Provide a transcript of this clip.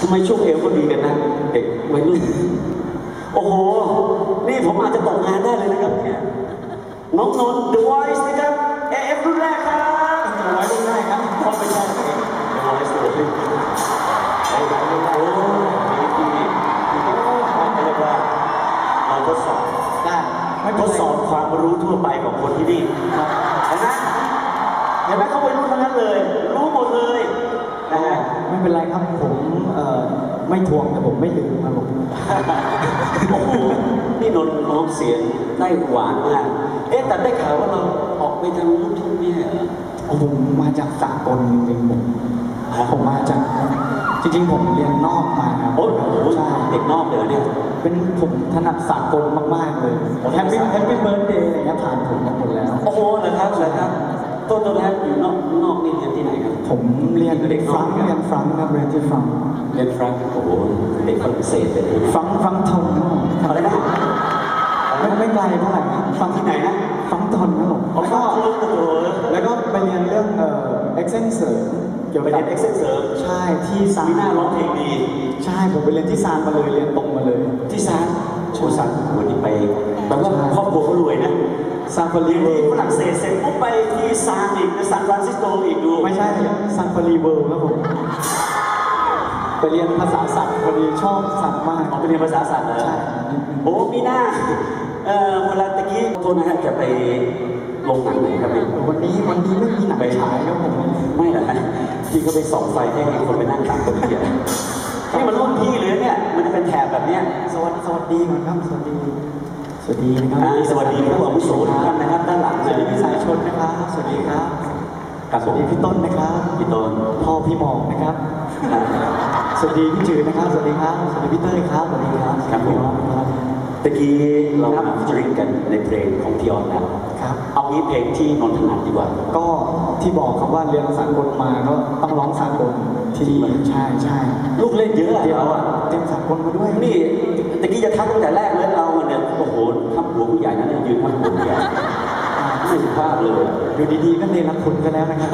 ทำไมช่วงเอวก็ดีกันนะเด็กวัยรุ่นโอ้โห นี่ผมอาจจะตกงานได้เลยนะครับเนี่ยน้องนนท์ The Voice นะครับ AF รุ่นแรกครับ The Voice รุ่นแรกครับพอไม่ใช่ The Voice ตัวที่โอ้โหนี่ที่ที่ที่เรียกว่าเราทดสอบได้ไม่ทเป็นดไรสอบความรู้ทั่วไปของคนที่นี่ครับเห็นไหมเห็นไหมเขาวัยรุ่นทั้งนั้นเลย รู้หมดเลยนะฮะไม่เป็นไรครับผมเอ่อ ไม่ทวงแต่ผมไม่ลืมครับผมโอ้โหนี่นนท์น้องเสียงได้หวานมาก เอ๊ะแต่ได้ข่าวว่าเราออกไปทางลูกทุ่งเนี่ยเหรอผมมาจากสากลจริงๆผมผมมาจากจริงๆ ผมเรียนนอกมาครับโอ้โหใช่เด็กนอกเลยเหรอเนี่ยเป็นผมถนัดสากลมากๆเลยแฮปปี้แฮปปี้เบิร์ดเดย์อะไรเงี้ยผ่านผมมาหมดแล้ว โอ้โหเหรอครับเหรอครับ ต้นต้นแรกอยู่นอกนอกนี่เรียนที่ไหนครับผมเรียนเด็กฟรังเรียนฟรังครับเรียนที่ฟรังเรียนฟรังโอ้โหเด็กฝรั่งเศสเลยฟรังฟรังทนอะไรนะไม่ไม่ไกลเท่าไหร่ฟรังที่ไหนนะฟรังทนครับผมอ๋อแล้วก็แล้วก็ไปเรียนเรื่องเอ่อเอ็กเซนเสริมเกี่ยวกับเรียนเอ็กเซนเสริมใช่ที่ซานมีหน้าร้องเพลงดีใช่ผมไปเรียนที่ซานมาเลยเรียนตรงมาเลยที่ซานโชซานวันนี้ไปแปลว่าครอบครัวเขารวยนะ ซานฟาเรีรียนเวิที่ลฝรั่งเศสเสร็จปุ๊บไปที่ซานอีกในซานฟรานซิสโกอีกดู ไม่ใช่ซานฟารีเวิลครับผมไปเรียนภาษาสัตว์พอดีชอบสัตว์มากออกไปเรียนภาษาสัตว์เหรอใช่โอ้มีหน้าเอ่อเวลาตะกี้โทษนะฮะจะไปลงหนังไหนครับเนี่ยวันนี้วันนี้ไม่มีหนังฉายครับผมไม่เหรอฮะที่เขาไปส่องไฟให้คนไปนั่งตามคนเดียวนี่มันรุ่นพี่เลยเนี่ยมันจะเป็นแถบแบบเนี้ยสวัสดีสวัสดีก่อนครับสวัสดี สวัสดีนะครับอ่าสวัสดีผู้อาวุโสทุกท่านนะครับด้านหลังสเลวัสยดีพี่สายชนนะครับ สวัสดีครับครับสผวัสมดีพี่ต้นนะครับพี่ต้นพ่อพี่หมอกนะครับ สวัสดีพี่จืดนะครับ สวัสดีครับ สวัสดีพี่เต้ยครับ สวัสดีครับครับผมครับตะกี้เรามาฟิชริงกันในเพลงของพี่ออนแล้วครับเอางี้เพลงที่นนท์ถนัดดีกว่า ก็ที่บอกครับว่าเรียนสากลมาก็ต้องร้องสากลที่ใช่ใช่ลูกเล่นเยอะอะเดี๋ยวเราอะเตรียมสากลมาด้วยนี่ตะกี้จะทักตั้งแต่แรก ผู้ใหญ่นั่นยืนทับหัวผู้ใหญ่ไม่สุภาพเลยอยู่ดีๆก็เนรคุณกันแล้วนะครับ